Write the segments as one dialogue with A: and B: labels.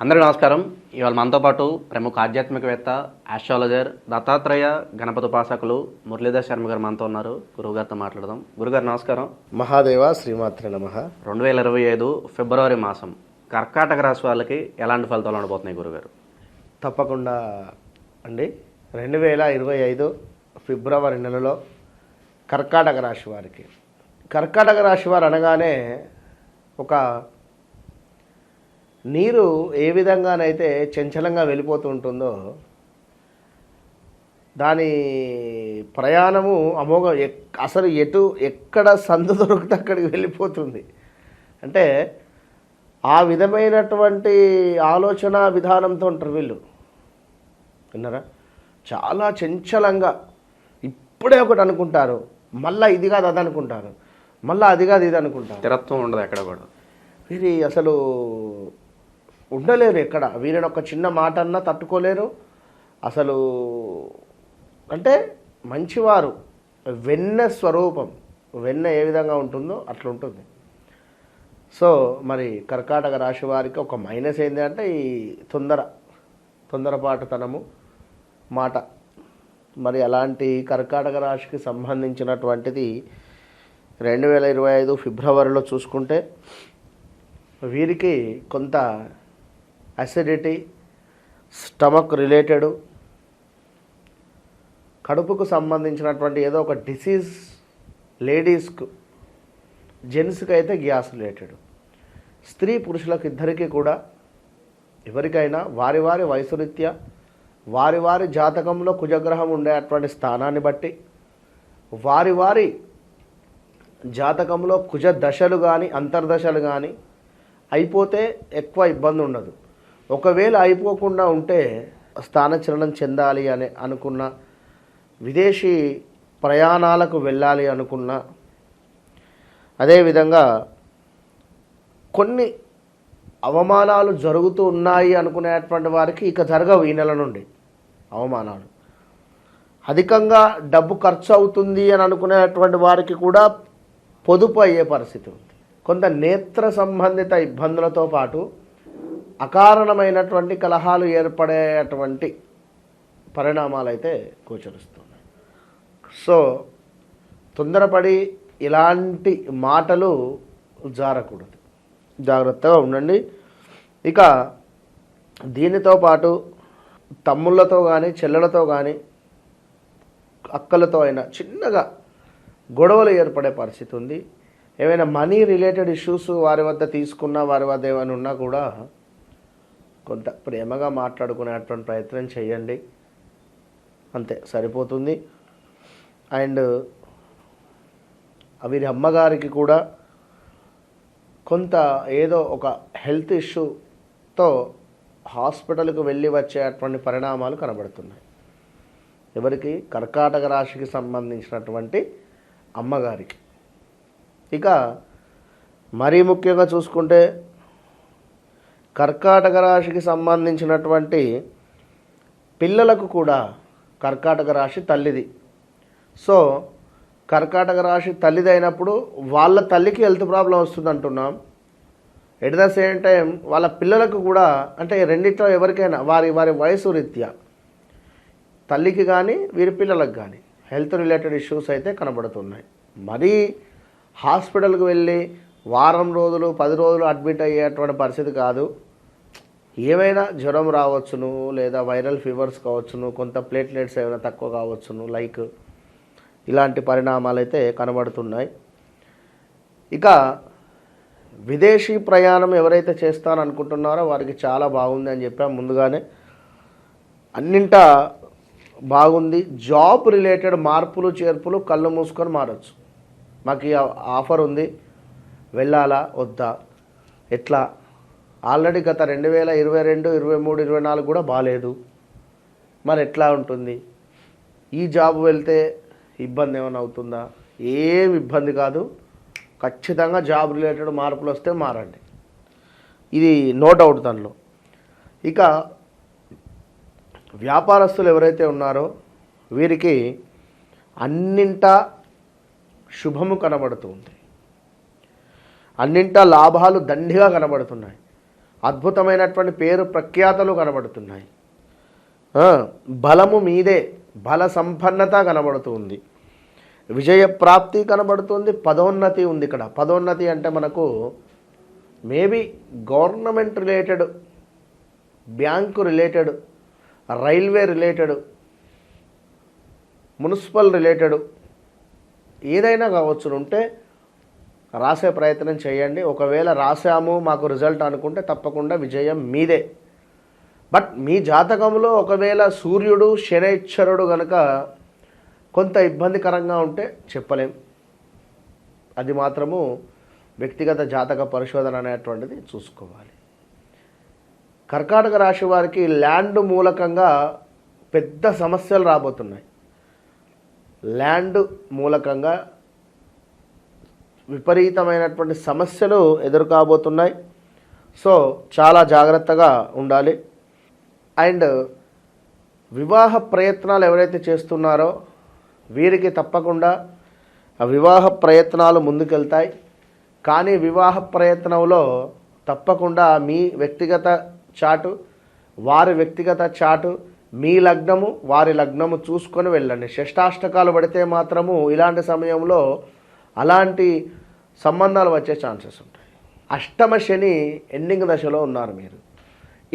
A: అందరికీ నమస్కారం. ఇవాళ మనతో పాటు ప్రముఖ ఆధ్యాత్మికవేత్త ఆస్ట్రాలజర్ దత్తాత్రేయ గణపతి ఉపాసకులు మురళీధర్ శర్మ గారు మనతో ఉన్నారు. గురువుగారితో మాట్లాడదాం. గురుగారు నమస్కారం.
B: మహాదేవ శ్రీమాత్ర నమ.
A: రెండు వేల ఇరవై ఐదు ఫిబ్రవరి మాసం కర్కాటక రాశి వాళ్ళకి ఎలాంటి ఫలితాలు ఉండబోతున్నాయి గురుగారు
B: తప్పకుండా అండి. రెండు వేల ఇరవై ఐదు ఫిబ్రవరి నెలలో కర్కాటక రాశి వారికి. కర్కాటక రాశి వారు అనగానే ఒక నీరు ఏ విధంగానైతే చంచలంగా వెళ్ళిపోతూ ఉంటుందో దాని ప్రయాణము అమోఘ ఎక్- అసలు ఎటు ఎక్కడ సందు దొరికితే అక్కడికి వెళ్ళిపోతుంది. అంటే ఆ విధమైనటువంటి ఆలోచన విధానంతో ఉంటారు వీళ్ళు. విన్నారా? చాలా చంచలంగా. ఇప్పుడే ఒకటి అనుకుంటారు. మళ్ళీ ఇది కాదు అది అనుకుంటారు. మళ్ళీ అది కాదు ఇది అనుకుంటారు.
A: స్థిరత్వం ఉండదు ఎక్కడ కూడా.
B: వీరి అసలు ఉండలేరు ఎక్కడ? వీరిని ఒక చిన్న మాట అన్నా తట్టుకోలేరు. అసలు అంటే మంచివారు వెన్న స్వరూపం వెన్న ఏ విధంగా ఉంటుందో అట్లా ఉంటుంది సో మరి కర్కాటక రాశి వారికి ఒక మైనస్ ఏంటి అంటే ఈ తొందర తొందరపాటుతనము మాట. మరి అలాంటి కర్కాటక రాశికి సంబంధించినటువంటిది రెండు వేల ఇరవై ఐదు ఫిబ్రవరిలో చూసుకుంటే వీరికి కొంత అసిడిటీ స్టమక్ రిలేటెడ్ కడుపుకు సంబంధించినటువంటి ఏదో ఒక డిసీజ్ లేడీస్కు జెంట్స్కి అయితే గ్యాస్ రిలేటెడ్ స్త్రీ పురుషులకు ఇద్దరికీ కూడా ఎవరికైనా వారి వారి వయసురీత్యా వారి వారి జాతకంలో కుజగ్రహం ఉండేటువంటి స్థానాన్ని బట్టి వారి వారి జాతకంలో కుజ దశలు కానీ అంతర్దశలు కానీ అయిపోతే ఎక్కువ ఇబ్బంది ఉండదు. ఒకవేళ అయిపోకుండా ఉంటే స్థానచలనం చెందాలి అని అనుకున్న విదేశీ ప్రయాణాలకు వెళ్ళాలి అనుకున్న అదేవిధంగా కొన్ని అవమానాలు జరుగుతూ ఉన్నాయి అనుకునేటువంటి వారికి ఇక జరగవు ఈ నెల నుండి అవమానాలు. అధికంగా డబ్బు ఖర్చు అవుతుంది అని అనుకునేటువంటి వారికి కూడా పొదుపు అయ్యే పరిస్థితి ఉంది. కొంత నేత్ర సంబంధిత ఇబ్బందులతో పాటు అకారణమైనటువంటి కలహాలు ఏర్పడేటువంటి పరిణామాలు అయితే గోచరిస్తున్నాయి. సో తొందరపడి ఇలాంటి మాటలు జారకూడదు. జాగ్రత్తగా ఉండండి. ఇక దీనితో పాటు తమ్ముళ్ళతో కానీ చెల్లెలతో కానీ అక్కలతో అయినా చిన్నగా గొడవలు ఏర్పడే పరిస్థితి ఉంది. ఏమైనా మనీ రిలేటెడ్ ఇష్యూస్ వారి వద్ద తీసుకున్నా వారి వద్ద ఏమైనా ఉన్నా కూడా కొంత ప్రేమగా మాట్లాడుకునేటువంటి ప్రయత్నం చేయండి. అంతే సరిపోతుంది. అండ్ వీరి అమ్మగారికి కూడా కొంత ఏదో ఒక హెల్త్ ఇష్యూతో హాస్పిటల్కి వెళ్ళి వచ్చేటువంటి పరిణామాలు కనబడుతున్నాయి. ఎవరికి? కర్కాటక రాశికి సంబంధించినటువంటి అమ్మగారికి. ఇక మరీ ముఖ్యంగా చూసుకుంటే కర్కాటక రాశికి సంబంధించినటువంటి పిల్లలకు కూడా కర్కాటక రాశి తల్లిది. సో కర్కాటక రాశి తల్లిది అయినప్పుడు వాళ్ళ తల్లికి హెల్త్ ప్రాబ్లం వస్తుంది అంటున్నాం ఎట్ ద సేమ్ టైం వాళ్ళ పిల్లలకు కూడా అంటే రెండిట్లో ఎవరికైనా వారి వారి వయసు రీత్యా తల్లికి కానీ వీరి పిల్లలకు కానీ హెల్త్ రిలేటెడ్ ఇష్యూస్ అయితే కనబడుతున్నాయి. మరీ హాస్పిటల్కి వెళ్ళి వారం రోజులు పది రోజులు అడ్మిట్ అయ్యేటువంటి పరిస్థితి కాదు. ఏమైనా జ్వరం రావచ్చును లేదా వైరల్ ఫీవర్స్ కావచ్చును కొంత ప్లేట్లెట్స్ ఏమైనా తక్కువ కావచ్చును లైక్ ఇలాంటి పరిణామాలు అయితే కనబడుతున్నాయి. ఇక విదేశీ ప్రయాణం ఎవరైతే చేస్తారనుకుంటున్నారో వారికి చాలా బాగుంది అని చెప్పాం ముందుగానే. అన్నింట బాగుంది. జాబ్ రిలేటెడ్ మార్పులు చేర్పులు కళ్ళు మూసుకొని మారచ్చు. మాకు ఆఫర్ ఉంది. వెళ్ళాలా? వద్దా? ఎట్లా? ఆల్రెడీ గత రెండు వేల ఇరవై రెండు ఇరవై మూడు ఇరవై నాలుగు కూడా బాగాలేదు మరి ఎట్లా ఉంటుంది? ఈ జాబ్ వెళ్తే ఇబ్బంది ఏమైనా అవుతుందా? ఏం ఇబ్బంది కాదు. ఖచ్చితంగా జాబ్ రిలేటెడ్ మార్పులు వస్తే మారండి. ఇది నో డౌట్ దానిలో. ఇక వ్యాపారస్తులు ఎవరైతే ఉన్నారో వీరికి అన్నింటా శుభము కనబడుతుంది అన్నింటా లాభాలు దండిగా కనబడుతున్నాయి. అద్భుతమైనటువంటి పేరు ప్రఖ్యాతలు కనబడుతున్నాయి. బలము మీదే బల సంపన్నత కనబడుతుంది. విజయ ప్రాప్తి కనబడుతుంది పదోన్నతి ఉంది ఇక్కడ. పదోన్నతి అంటే మనకు maybe government related bank related railway related municipal related ఏదైనా కావచ్చు ఉంటే రాసే ప్రయత్నం చేయండి. ఒకవేళ రాసాము మాకు రిజల్ట్ అనుకుంటే తప్పకుండా విజయం మీదే. బట్ మీ జాతకంలో ఒకవేళ సూర్యుడు శనైశ్వరుడు కనుక కొంత ఇబ్బందికరంగా ఉంటే చెప్పలేం. అది మాత్రము వ్యక్తిగత జాతక పరిశోధన అనేటువంటిది చూసుకోవాలి. కర్కాటక రాశి వారికి ల్యాండ్ మూలకంగా పెద్ద సమస్యలు రాబోతున్నాయి. ల్యాండ్ మూలకంగా విపరీతమైనటువంటి సమస్యలు ఎదుర్కోబోతున్నాయి. సో చాలా జాగ్రత్తగా ఉండాలి. అండ్ వివాహ ప్రయత్నాలు ఎవరైతే చేస్తున్నారో వీరికి తప్పకుండా వివాహ ప్రయత్నాలు ముందుకెళ్తాయి. కానీ వివాహ ప్రయత్నంలో తప్పకుండా మీ వ్యక్తిగత చాటు వారి వ్యక్తిగత చాటు మీ లగ్నము వారి లగ్నము చూసుకొని వెళ్ళండి. షష్టాష్టకాలు పడితే మాత్రము ఇలాంటి సమయంలో అలాంటి సంబంధాలు వచ్చే ఛాన్సెస్ ఉంటాయి. అష్టమ శని ఎండింగ్ దశలో ఉన్నారు మీరు.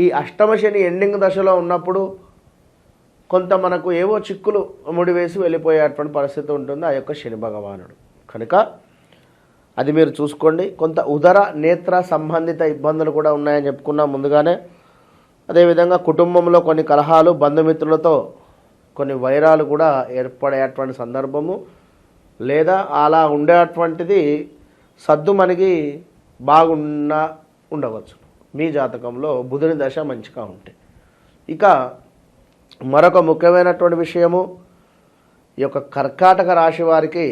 B: ఈ అష్టమ శని ఎండింగ్ దశలో ఉన్నప్పుడు కొంత మనకు ఏవో చిక్కులు ముడివేసి వెళ్ళిపోయేటువంటి పరిస్థితి ఉంటుంది. ఆ యొక్క శని భగవానుడు. కనుక అది మీరు చూసుకోండి. కొంత ఉదర నేత్ర సంబంధిత ఇబ్బందులు కూడా ఉన్నాయని చెప్పుకున్నాం ముందుగానే. అదేవిధంగా కుటుంబంలో కొన్ని కలహాలు బంధుమిత్రులతో కొన్ని వైరాలు కూడా ఏర్పడేటువంటి సందర్భము. లేదా అలా ఉండేటువంటిది సద్దు మనకి బాగున్న ఉండవచ్చు. మీ జాతకంలో బుధుని దశ మంచిగా ఉంటే. ఇక మరొక ముఖ్యమైనటువంటి విషయము ఈ యొక్క కర్కాటక రాశి వారికి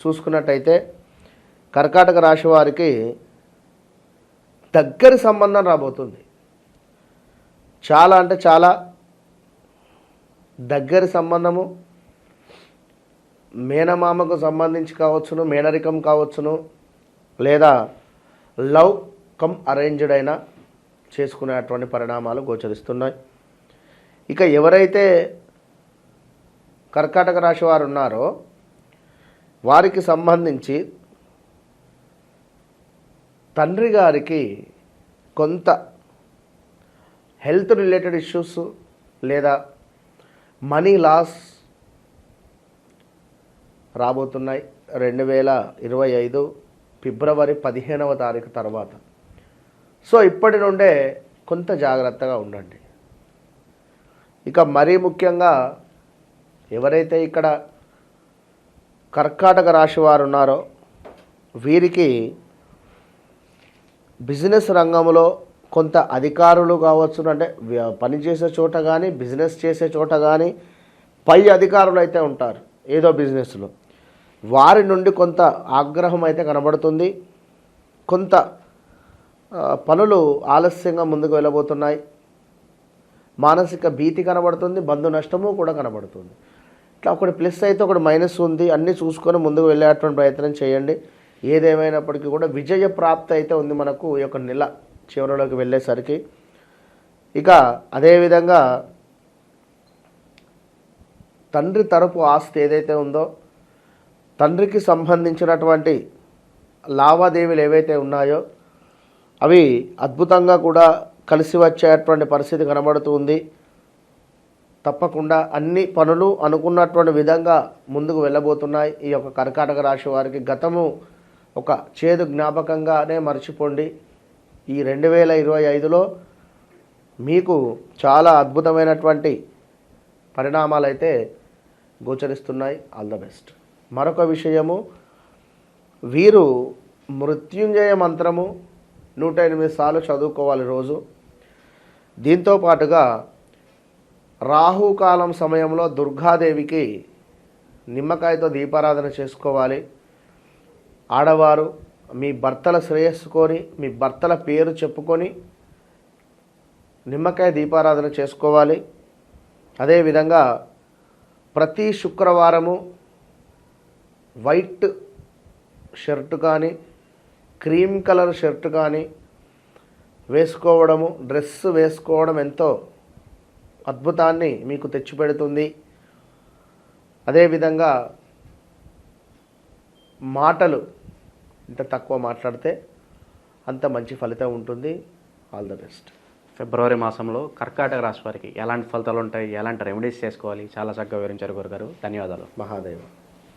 B: చూసుకున్నట్టయితే కర్కాటక రాశి వారికి దగ్గరి సంబంధం రాబోతుంది. చాలా అంటే చాలా దగ్గరి సంబంధము మేనమామకు సంబంధించి కావచ్చును మేనరికం కావచ్చును లేదా లవ్ కమ్ అరేంజ్డ్ అయినా చేసుకునేటువంటి పరిణామాలు గోచరిస్తున్నాయి. ఇక ఎవరైతే కర్కాటక రాశి వారు ఉన్నారో వారికి సంబంధించి తండ్రి గారికి కొంత హెల్త్ రిలేటెడ్ ఇష్యూస్ లేదా మనీ లాస్ రాబోతున్నాయి. రెండు వేల ఇరవై ఐదు ఫిబ్రవరి పదిహేనవ తారీఖు తర్వాత. సో ఇప్పటి నుండే కొంత జాగ్రత్తగా ఉండండి. ఇక మరీ ముఖ్యంగా ఎవరైతే ఇక్కడ కర్కాటక రాశి వారు ఉన్నారో వీరికి బిజినెస్ రంగంలో కొంత అధికారులు కావచ్చు అంటే పనిచేసే చోట కానీ బిజినెస్ చేసే చోట కానీ పై అధికారులు అయితే ఉంటారు. ఏదో బిజినెస్లో. వారి నుండి కొంత ఆగ్రహం అయితే కనబడుతుంది. కొంత పనులు ఆలస్యంగా ముందుకు వెళ్ళబోతున్నాయి. మానసిక భీతి కనబడుతుంది బంధు నష్టము కూడా కనబడుతుంది. ఇట్లా ఒకటి ప్లస్ అయితే ఒకటి మైనస్ ఉంది. అన్నీ చూసుకొని ముందుకు వెళ్ళేటువంటి ప్రయత్నం చేయండి. ఏదేమైనప్పటికీ కూడా విజయ ప్రాప్తి అయితే ఉంది మనకు ఈ యొక్క నెల చివరిలోకి వెళ్ళేసరికి. ఇక అదేవిధంగా తండ్రి తరపు ఆస్తి ఏదైతే ఉందో తండ్రికి సంబంధించినటువంటి లావాదేవీలు ఏవైతే ఉన్నాయో అవి అద్భుతంగా కూడా కలిసి వచ్చేటువంటి పరిస్థితి కనబడుతుంది తప్పకుండా అన్ని పనులు అనుకున్నటువంటి విధంగా ముందుకు వెళ్ళబోతున్నాయి. ఈ యొక్క కర్కాటక రాశి వారికి గతము ఒక చేదు జ్ఞాపకంగానే మర్చిపోండి. ఈ రెండు వేల ఇరవై ఐదులో మీకు చాలా అద్భుతమైనటువంటి పరిణామాలు అయితే గోచరిస్తున్నాయి. ఆల్ ద బెస్ట్ మరొక విషయము వీరు మృత్యుంజయ మంత్రము నూట ఎనిమిది సార్లు చదువుకోవాలి రోజు. దీంతో పాటుగా రాహుకాలం సమయంలో దుర్గాదేవికి నిమ్మకాయతో దీపారాధన చేసుకోవాలి. ఆడవారు మీ భర్తల శ్రేయస్సు కోరి మీ భర్తల పేరు చెప్పుకొని నిమ్మకాయ దీపారాధన చేసుకోవాలి. అదేవిధంగా ప్రతి శుక్రవారము వైట్ షర్టు కానీ క్రీమ్ కలర్ షర్ట్ కానీ వేసుకోవడము డ్రెస్ వేసుకోవడం ఎంతో అద్భుతాన్ని మీకు తెచ్చిపెడుతుంది. అదేవిధంగా మాటలు ఎంత తక్కువ మాట్లాడితే అంత మంచి ఫలితం ఉంటుంది. All the best.
A: ఫిబ్రవరి మాసంలో కర్కాటక రాశి వారికి ఎలాంటి ఫలితాలు ఉంటాయి? ఎలాంటి రెమెడీస్ చేసుకోవాలి? చాలా చక్కగా వివరించారు గురుగారు. ధన్యవాదాలు.
B: మహాదేవ.